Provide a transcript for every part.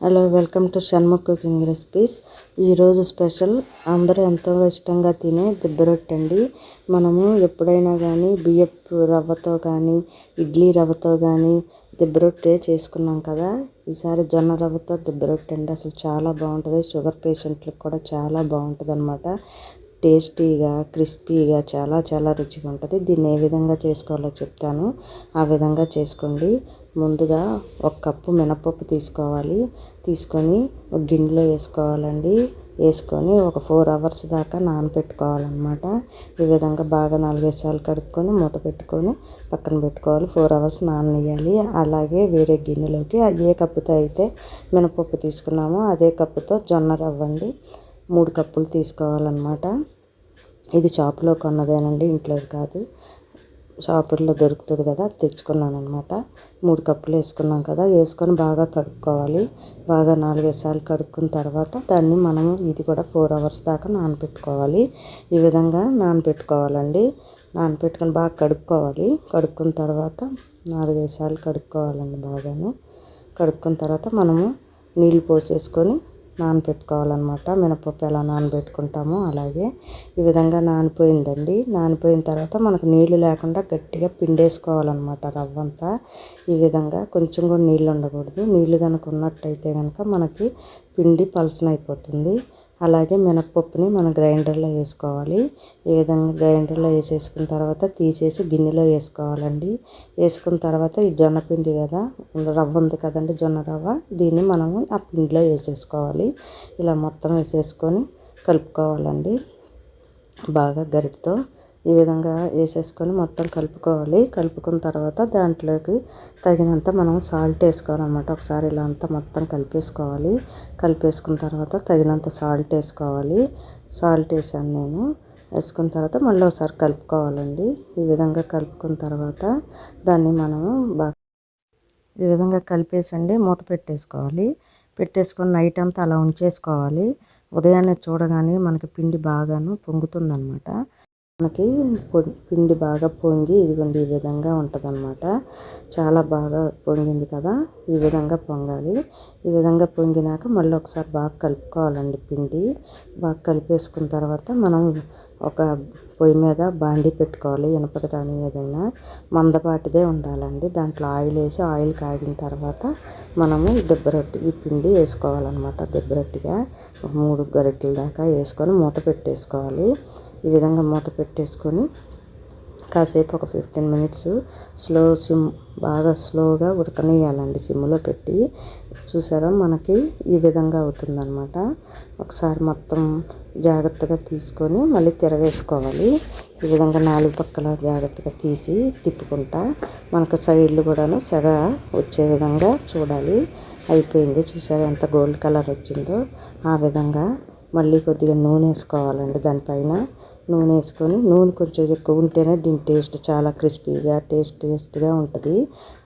Hello welcome to Shanmukh cooking recipes ఈరోజు special అందరూ ఎంతో ఇష్టంగా తినే దిబ్బ రొట్టె అండి. మనము ఎప్పుడైనా కానీ బియ్యపు రవ్వతో కానీ ఇడ్లీ రవ్వతో కానీ దిబ్బ రొట్టె చేసుకున్నాం కదా. ఈసారి జొన్న రవ్వతో దిబ్బ రొట్టె అండి. అసలు చాలా బాగుంటుంది. షుగర్ పేషెంట్లకు కూడా చాలా బాగుంటుంది అనమాట టేస్టీగా క్రిస్పీగా చాలా చాలా రుచిగా ఉంటుంది. దీన్ని ఏ విధంగా చేసుకోవాలో చెప్తాను. ఆ విధంగా చేసుకోండి. ముందుగా ఒక కప్పు మినపప్పు తీసుకోవాలి. తీసుకొని ఒక గిన్నెలో వేసుకోవాలండి. వేసుకొని ఒక ఫోర్ అవర్స్ దాకా నానబెట్టుకోవాలన్నమాట ఈ విధంగా బాగా నాలుగైదు సార్లు కడుక్కొని మూత పెట్టుకొని పక్కన పెట్టుకోవాలి. ఫోర్ అవర్స్ నాననియాలి అలాగే వేరే గిన్నెలోకి ఏ కప్పుతో అయితే మినపప్పు తీసుకున్నామో అదే కప్పుతో జొన్న రవ్వండి మూడు కప్పులు తీసుకోవాలన్నమాట. ఇది షాపులో కొన్నదేనండి ఇంట్లోది కాదు. షాపుల్లో దొరుకుతుంది కదా తెచ్చుకున్నాను అనమాట మూడు కప్పులు వేసుకున్నాం కదా వేసుకొని బాగా కడుక్కోవాలి. బాగా నాలుగైదు సార్లు కడుక్కున్న తర్వాత దాన్ని మనము ఇది కూడా ఫోర్ అవర్స్ దాకా నానబెట్టుకోవాలి ఈ విధంగా నానబెట్టుకోవాలండి నానబెట్టుకొని బాగా కడుక్కోవాలి. కడుక్కున్న తర్వాత నాలుగైదు సార్లు కడుక్కోవాలండి బాగాను. కడుక్కున్న తర్వాత మనము నీళ్ళు పోసేసుకొని నానబెట్టుకోవాలన్నమాట మినపప్పు ఎలా నానబెట్టుకుంటామో అలాగే ఈ విధంగా నానిపోయిందండి. నానిపోయిన తర్వాత మనకు నీళ్ళు లేకుండా గట్టిగా పిండేసుకోవాలన్నమాట రవ్వంతా. ఈ విధంగా కొంచెం కూడా నీళ్ళు ఉండకూడదు. నీళ్ళు కనుక ఉన్నట్టయితే కనుక మనకి పిండి పలసన అయిపోతుంది అలాగే మినప్పప్పుని మనం గ్రైండర్లో వేసుకోవాలి. ఈ విధంగా గ్రైండర్లో వేసేసుకున్న తర్వాత తీసేసి గిన్నెలో వేసుకోవాలండి. వేసుకున్న తర్వాత ఈ జొన్న పిండి కదా రవ్వ ఉంది కదండి జొన్న రవ్వ దీన్ని మనము ఆ పిండిలో వేసేసుకోవాలి. ఇలా మొత్తం వేసేసుకొని కలుపుకోవాలండి. బాగా గరిటతో ఈ విధంగా వేసేసుకొని మొత్తం కలుపుకోవాలి. కలుపుకున్న తర్వాత దాంట్లోకి తగినంత మనం సాల్ట్ వేసుకోవాలన్నమాట. ఒకసారి ఇలా అంతా మొత్తం కలిపేసుకోవాలి. కలిపేసుకున్న తర్వాత తగినంత సాల్ట్ వేసుకోవాలి. సాల్ట్ వేసాను నేను. వేసుకున్న తర్వాత మళ్ళీ ఒకసారి కలుపుకోవాలండి. ఈ విధంగా కలుపుకున్న తర్వాత దాన్ని మనము బాగా ఈ విధంగా కలిపేసండి మూత పెట్టేసుకోవాలి. పెట్టేసుకొని నైట్ అంతా అలా ఉంచేసుకోవాలి. ఉదయాన్నే చూడగానే మనకి పిండి బాగాను పొంగుతుందనమాట మనకి పిండి బాగా పొంగి ఇదిగోండి ఈ విధంగా ఉంటుందన్నమాట. చాలా బాగా పొంగింది కదా ఈ విధంగా పొంగాలి. ఈ విధంగా పొంగినాక మళ్ళీ ఒకసారి బాగా కలుపుకోవాలండి పిండి. బాగా కలిపేసుకున్న తర్వాత మనం ఒక పొయ్యి మీద బాండి పెట్టుకోవాలి ఇనపది కానీ ఏదైనా. మందపాటిదే ఉండాలండి. దాంట్లో ఆయిల్ వేసి ఆయిల్ కాగిన తర్వాత మనము దెబ్బరొట్టి ఈ పిండి వేసుకోవాలన్నమాట దెబ్బరొట్టిగా మూడు గరిటెల దాకా వేసుకొని మూత పెట్టేసుకోవాలి. ఈ విధంగా మూత పెట్టేసుకొని కాసేపు ఒక ఫిఫ్టీన్ మినిట్స్ స్లో సిమ్ బాగా స్లోగా ఉడకనియాలండి సిమ్లో పెట్టి. చూసారా? మనకి ఈ విధంగా అవుతుందన్నమాట. ఒకసారి మొత్తం జాగ్రత్తగా తీసుకొని మళ్ళీ తిరగేసుకోవాలి ఈ విధంగా నాలుగు పక్కల జాగ్రత్తగా తీసి తిప్పుకుంటా మనకు సైడ్లు కూడాను సెగ వచ్చే విధంగా చూడాలి. అయిపోయింది. చూసారా? ఎంత గోల్డ్ కలర్ వచ్చిందో. ఆ విధంగా మళ్ళీ కొద్దిగా నూనె వేసుకోవాలండి దానిపైన. నూనె వేసుకొని నూనె కొంచెం ఎక్కువ ఉంటేనే దీని టేస్ట్ చాలా క్రిస్పీగా టేస్ట్ టేస్ట్గా ఉంటుంది.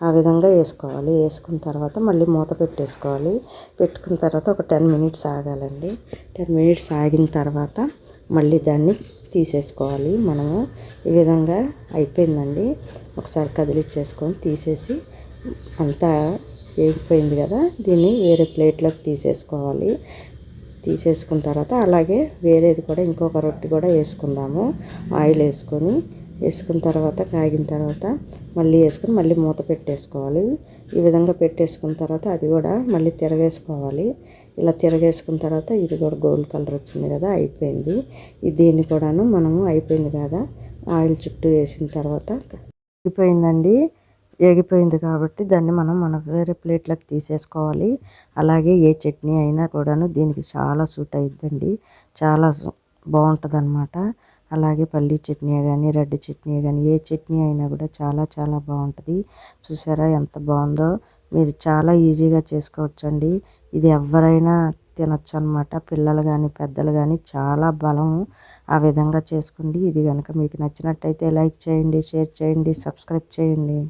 ఆ విధంగా వేసుకోవాలి. వేసుకున్న తర్వాత మళ్ళీ మూత పెట్టేసుకోవాలి. పెట్టుకున్న తర్వాత ఒక టెన్ మినిట్స్ ఆగాలండి. టెన్ మినిట్స్ ఆగిన తర్వాత మళ్ళీ దాన్ని తీసేసుకోవాలి. మనము ఈ విధంగా అయిపోయిందండి. ఒకసారి కదిలిచ్చేసుకొని తీసేసి అంతా వేగిపోయింది కదా దీన్ని వేరే ప్లేట్లోకి తీసేసుకోవాలి. తీసేసుకున్న తర్వాత అలాగే వేరేది కూడా ఇంకొక రొట్టె కూడా వేసుకుందాము. ఆయిల్ వేసుకొని వేసుకున్న తర్వాత కాగిన తర్వాత మళ్ళీ వేసుకొని మళ్ళీ మూత పెట్టేసుకోవాలి. ఈ విధంగా పెట్టేసుకున్న తర్వాత అది కూడా మళ్ళీ తిరగేసుకోవాలి. ఇలా తిరగేసుకున్న తర్వాత ఇది కూడా గోల్డ్ కలర్ వచ్చింది కదా అయిపోయింది. దీన్ని కూడాను మనము అయిపోయింది కదా ఆయిల్ చుట్టూ వేసిన తర్వాత అయిపోయిందండి. ఏగిపోయింది కాబట్టి దాన్ని మనం మన వేరే ప్లేట్లోకి తీసేసుకోవాలి. అలాగే ఏ చట్నీ అయినా కూడాను దీనికి చాలా సూట్ అయిద్దండి. చాలా బాగుంటుంది అనమాట అలాగే పల్లీ చట్నీ కానీ రెడ్ చట్నీ కానీ ఏ చట్నీ అయినా కూడా చాలా చాలా బాగుంటుంది. చూసారా ఎంత బాగుందో? మీరు చాలా ఈజీగా చేసుకోవచ్చండి. ఇది ఎవరైనా తినచ్చు అనమాట పిల్లలు కానీ పెద్దలు కానీ చాలా బలం ఆ విధంగా చేసుకోండి. ఇది కనుక మీకు నచ్చినట్టయితే లైక్ చేయండి షేర్ చేయండి సబ్స్క్రైబ్ చేయండి.